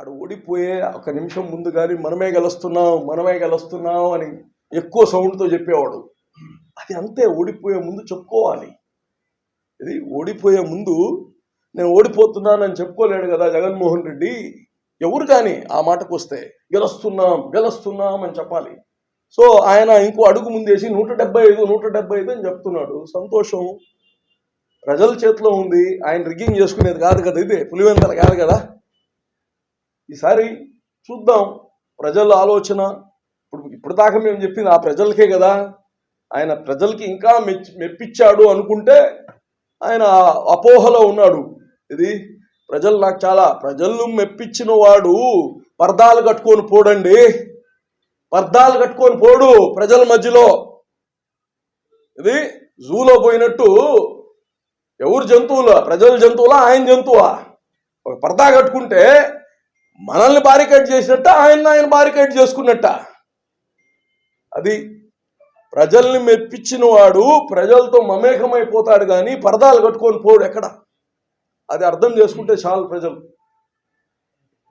ఆడు ఓడిపోయే ఒక నిమిషం ముందు కానీ మనమే గెలుస్తున్నాం మనమే గెలుస్తున్నాం అని ఎక్కువ సౌండ్తో చెప్పేవాడు. అది అంతే ఓడిపోయే ముందు చెప్పుకోవాలి. ఇది ఓడిపోయే ముందు నేను ఓడిపోతున్నానని చెప్పుకోలేడు కదా జగన్మోహన్ రెడ్డి. ఎవరు కానీ ఆ మాటకు వస్తే గెలుస్తున్నాం గెలుస్తున్నాం అని చెప్పాలి. సో ఆయన ఇంకో అడుగు ముందేసి నూట డెబ్బై ఐదు నూట డెబ్బై ఐదు అని చెప్తున్నాడు. సంతోషం. ప్రజల చేతిలో ఉంది. ఆయన రిగ్గింగ్ చేసుకునేది కాదు కదా ఇది. పులివెందల కాదు కదా. ఈసారి చూద్దాం ప్రజల ఆలోచన. ఇప్పుడు ఇప్పుడు దాకా మేము చెప్పింది ఆ ప్రజలకే కదా. ఆయన ప్రజలకి ఇంకా మెచ్చి మెప్పించాడు అనుకుంటే ఆయన అపోహలో ఉన్నాడు. ఇది ప్రజలు నాకు చాలా ప్రజలు మెప్పించిన వాడు పర్దాలు కట్టుకొని పోడండి. పర్దాలు కట్టుకొని పోడు ప్రజల మధ్యలో. ఇది జూలో పోయినట్టు ఎవరు జంతువులా ప్రజల జంతువులా ఆయన జంతువా? ఒక పర్దా కట్టుకుంటే మనల్ని బారికేడ్ చేసినట్ట ఆయన ఆయన బారికేడ్ చేసుకున్నట్ట. అది ప్రజల్ని మెప్పించిన వాడు ప్రజలతో మమేకమైపోతాడు కానీ పరదాలు కట్టుకొని పోడు ఎక్కడ? అది అర్థం చేసుకుంటే చాలు ప్రజలు.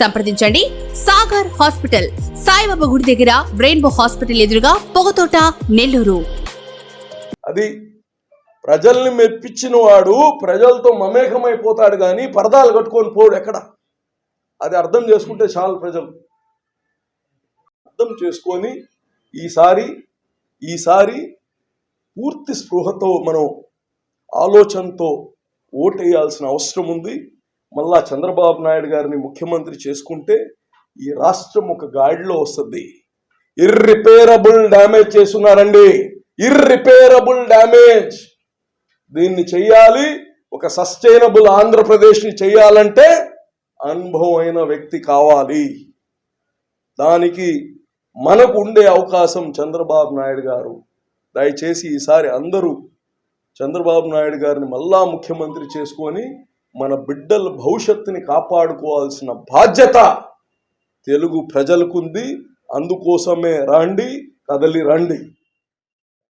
సంప్రదించండి. సాగర్ హాస్పిటల్ సాయిబాబా గుడి దగ్గర రెయిన్బో హాస్పిటల్ ఎదురుగా పొగతోట నెల్లూరు. అది ప్రజల్ని మెప్పించిన వాడు ప్రజలతో మమేకమైపోతాడు కానీ పరదాలు కట్టుకొని పోడు ఎక్కడ? అది అర్థం చేసుకుంటే చాలు ప్రజలు. అర్థం చేసుకొని ఈసారి ఈసారి పూర్తి స్పృహతో మనం ఆలోచనతో ఓటేయాల్సిన అవసరం ఉంది. మళ్ళా చంద్రబాబు నాయుడు గారిని ముఖ్యమంత్రి చేసుకుంటే ఈ రాష్ట్రం ఒక గాడిలో వస్తుంది. ఇర్రిపేరబుల్ డ్యామేజ్ చేస్తున్నారండి. ఇర్రిపేరబుల్ డ్యామేజ్ దీన్ని చేయాలి ఒక సస్టైనబుల్ ఆంధ్రప్రదేశ్ని చేయాలంటే అనుభవమైన వ్యక్తి కావాలి. దానికి మనకు ఉండే అవకాశం చంద్రబాబు నాయుడు గారు. దయచేసి ఈసారి అందరూ చంద్రబాబు నాయుడు గారిని మళ్ళా ముఖ్యమంత్రి చేసుకొని మన బిడ్డల భవిష్యత్తుని కాపాడుకోవాల్సిన బాధ్యత తెలుగు ప్రజలకుంది. అందుకోసమే రండి కదలి రండి.